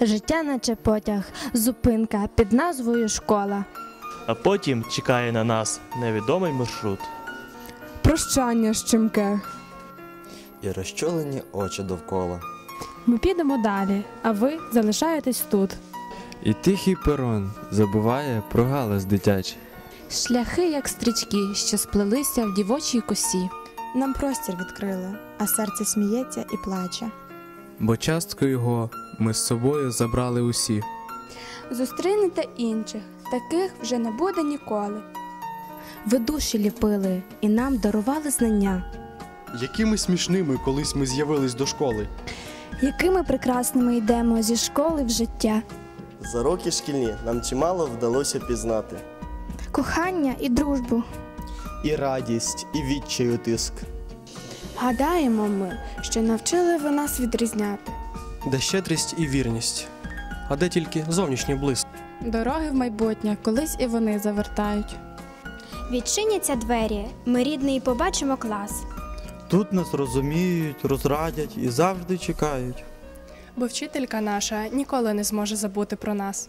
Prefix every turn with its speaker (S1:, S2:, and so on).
S1: Життя наче потяг, зупинка під назвою школа.
S2: А потім чекає на нас невідомий маршрут.
S3: Прощання щемке.
S4: і розчолені очі довкола.
S5: Ми підемо далі, а ви залишаєтесь тут.
S6: І тихий перон забуває про галас дитячий.
S7: Шляхи, як стрічки, що сплелися в дівочій косі.
S8: Нам простір відкрили, а серце сміється і плаче.
S9: бо частку його ми з собою забрали усі.
S10: Зустрінете інших, таких вже не буде ніколи.
S1: Ви душі ліпили і нам дарували знання.
S11: Якими смішними колись ми з'явились до школи.
S10: Якими прекрасними йдемо зі школи в життя.
S12: За роки шкільні нам чимало вдалося пізнати.
S10: Кохання і дружбу.
S11: І радість, і відчаю тиск.
S10: Гадаємо ми, що навчили ви нас відрізняти.
S11: Де щедрість і вірність. А де тільки зовнішній блиск.
S5: Дороги в майбутнє колись і вони завертають.
S10: Відчиняться двері, ми рідний побачимо клас.
S13: Тут нас розуміють, розрадять і завжди чекають.
S3: Бо вчителька наша ніколи не зможе забути про нас.